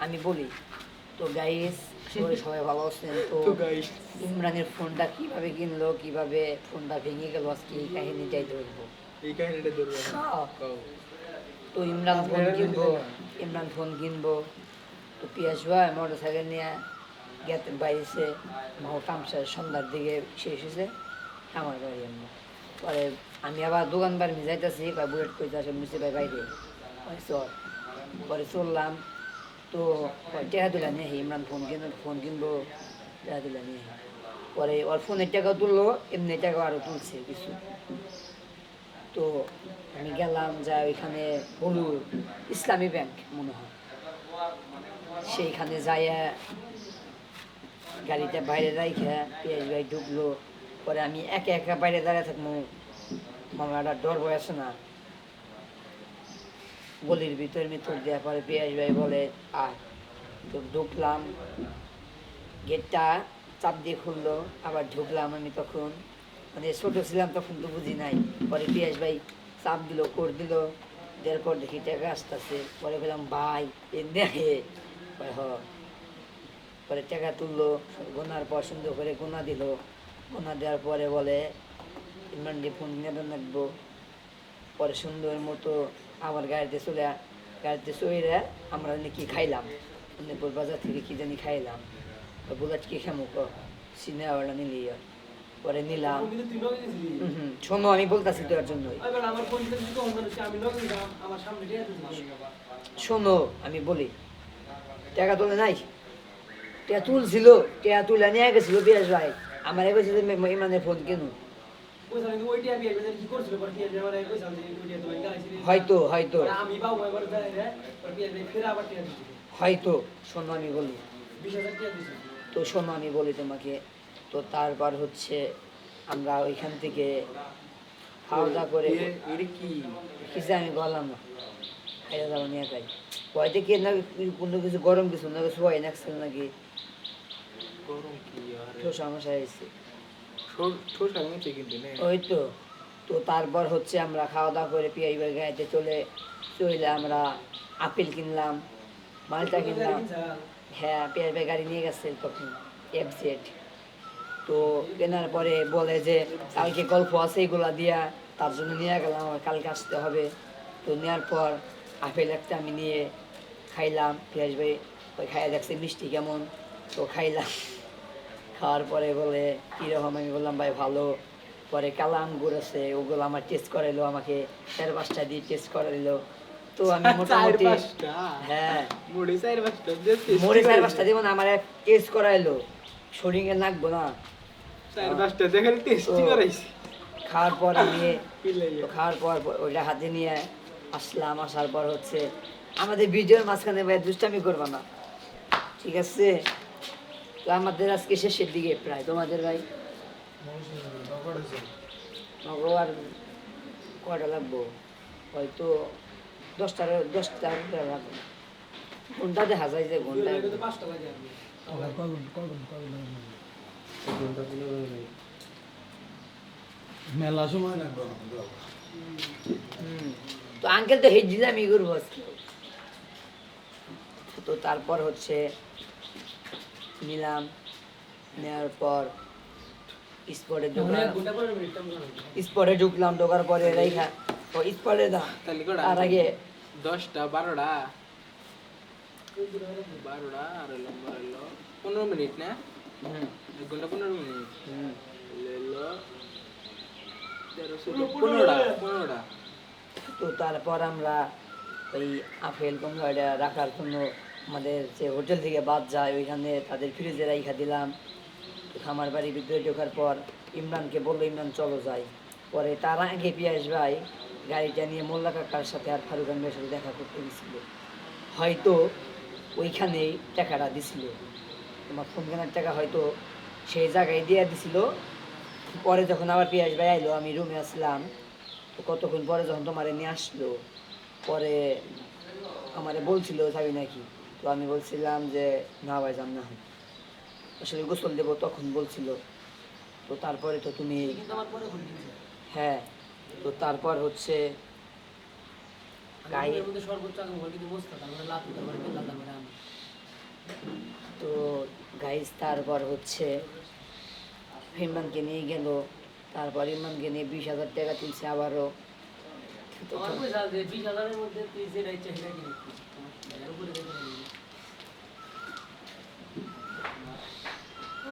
আমি বলি তো গাইস সবাই ভালো আছেন তো ইমরানের ফোনটা কীভাবে কিনলো কীভাবে ফোনটা ভেঙে গেল আজকে এই কাহিনীটাই ধরবো। এই কাহিনীটা ধরবে না হ্যাঁ। তো ইমরান ফোন কিনবো ইমরান ফোন কিনবো। তো পিয়াস ভাই মোটর সাইকেল নিয়ে গেতে বাইরেছে কামসার সন্ধ্যার দিকে শেষ হয়েছে আমার বাড়ি আমরা পরে আমি আবার দোকান বাড়ি যাইতেছি কয় বুয়েট করতে আসে মুসি ভাই বাইরে? পরে চল। পরে চললাম তো টেহা তুলে নিয়ে ইমরান ফোন কিনবো ফোন কিনবো টেহা তুলে নিয়ে পরে ওর ফোনের টাকা তুললো, এমনি টাকা আরও তুলছে কিছু। তো আমি গেলাম যা ওইখানে হলু ইসলামী ব্যাংক মনে হয়। সেইখানে যাইয়া গাড়িটা বাইরে রাইখা, পেঁয়াজ ভাই ঢুকলো। পরে আমি একা একা বাইরে দাঁড়িয়ে থাকব মামলাটা ডর বয় আছে না। গলির ভিতর ভিতর দেওয়ার পরে পেঁয়াজ ভাই বলে আর ঢুকলাম, গেটটা চাপ দিয়ে খুললো, আবার ঢুকলাম আমি তখন। মানে ছোট ছিলাম তখন তো বুঝি নাই। পরে পিয়াস ভাই চাপ দিল, কর দিল। দেওয়ার পর দেখি টাকা আসতেছে। পরে বললাম, ভাই, এ দেখে হ। পরে টাকা তুললো, গোনার পর সুন্দর করে গোনা দিল। গোনা দেওয়ার পরে বলে, ইমরান দিয়ে ফোন নেবেন রাখব পরে সুন্দর মতো আবার গাড়িতে চলে গাড়িতে চলে আমরা নাকি খাইলাম। অনেকপুর বাজার থেকে কি জানি খাইলাম। বুলাট কি খামো ক? সিনে আওয়ালা নিলি পরে নিলাম। শোনো আমি বলতাছি তোর আমার আমার দিছিস। শোনো আমি বলি টাকা তোলে নাই? টাকা তুলছিল টাকা তুলে নিয়ে গেছিল বিয়াস ভাই। আমার কইছে যে ইমানে ফোন কেন হয়তো হয়তো। দিছিল। হয়তো শোনো আমি বলি। তো শোনো আমি বলি তোমাকে তো তারপর হচ্ছে আমরা ওইখান থেকে খাওয়া করে কিছু আমি বললাম না। খাইয়া যাব নিয়ে খাই হয়তো কি না কোনো কিছু গরম কিছু না কিছু হয় না নাকি? গরম কি আরে? তো সমস্যা হয়েছে ওই তো। তো তারপর হচ্ছে আমরা খাওয়া দাওয়া করে পিয়াই বাই গাড়িতে চলে চলে আমরা আপেল কিনলাম মালটা কিনলাম। হ্যাঁ পিয়াই বাই গাড়ি নিয়ে গেছে তখন এফজেড তো কেনার পরে বলে যে কালকে গল্প আছে এগুলা দিয়া তার জন্য নিয়ে গেলাম আমার কালকে আসতে হবে। তো নেওয়ার পর আপেল একটা আমি নিয়ে খাইলাম পিয়াজ ভাই ওই খাইয়া দেখছে মিষ্টি কেমন তো খাইলাম। খাওয়ার পরে বলে কীরকম আমি বললাম ভাই ভালো। পরে কালা আঙ্গুর আছে ওগুলো আমার টেস্ট করাইলো আমাকে চার পাঁচটা দিয়ে টেস্ট করাইলো। তো আমি মোটামুটি হ্যাঁ। মুড়ি চার পাঁচটা দিয়ে। পাঁচটা আমার টেস্ট করাইলো। শরীরে লাগবো না। চার পাঁচটা দেখেন টেস্টি করাইছি। খাওয়ার পর নিয়ে খাওয়ার পর ওইটা হাতে নিয়ে আসলাম। আসার পর হচ্ছে আমাদের ভিডিওর মাঝখানে ভাই দুষ্টামি করবা না। ঠিক আছে? তো আমাদের আজকে শেষের দিকে প্রায়। তোমাদের ভাই? আর কয়টা লাগবো? হয়তো দশটার দশটার লাগবে? ঘণ্টা দেখা যায় যে ঘণ্টা। মেলা সময় লাগবে তো। আঙ্কেল তো ই করব আজকে। তো তারপর হচ্ছে নিলাম নেওয়ার পর স্পটে মানে ঢুকলাম। স্পটে ঢুকলাম ঢোকার পরে রেখা ও স্পটে দাম তার আগে দশটা বারোটা? বারোটা আর এলো বারো পনেরো মিনিট না? এক ঘণ্টা পনেরো মিনিট। এলো পনেরোটা পনেরোটা। তো তারপর আমরা ওই আপেল কমলাটা রাখার জন্য আমাদের যে হোটেল থেকে বাদ যায়, ওইখানে তাদের ফ্রিজে রাইখা দিলাম। খামার বাড়ি ভিতরে ঢোকার পর ইমরানকে বলল, ইমরান, চলো যাই। পরে তার আগে পিয়াস ভাই গাড়িটা নিয়ে মোল্লা কাকার সাথে আর ফারুক আহমেদের সাথে দেখা করতে গেছিল। হয়তো ওইখানেই টাকাটা দিছিল। তোমার ফোন কেনার টাকা হয়তো সেই জায়গায় দিয়ে দিছিল। পরে যখন আবার পিয়াস ভাই আইলো, আমি রুমে আসলাম। তো কতক্ষণ পরে যখন তোমার নিয়ে আসলো, পরে আমারে বলছিল, যাবি নাকি? তো আমি বলছিলাম যে না ভাই যান না। আসলে গোসল দেবো তখন বলছিল। তো তারপরে তো তুমি হ্যাঁ তো তারপর হচ্ছে তো গাইজ তারপর হচ্ছে ইমরানকে নিয়ে গেল। তারপর ইমরানকে নিয়ে বিশ হাজার টাকা তুলছে আবারও। বিশ হাজারের মধ্যে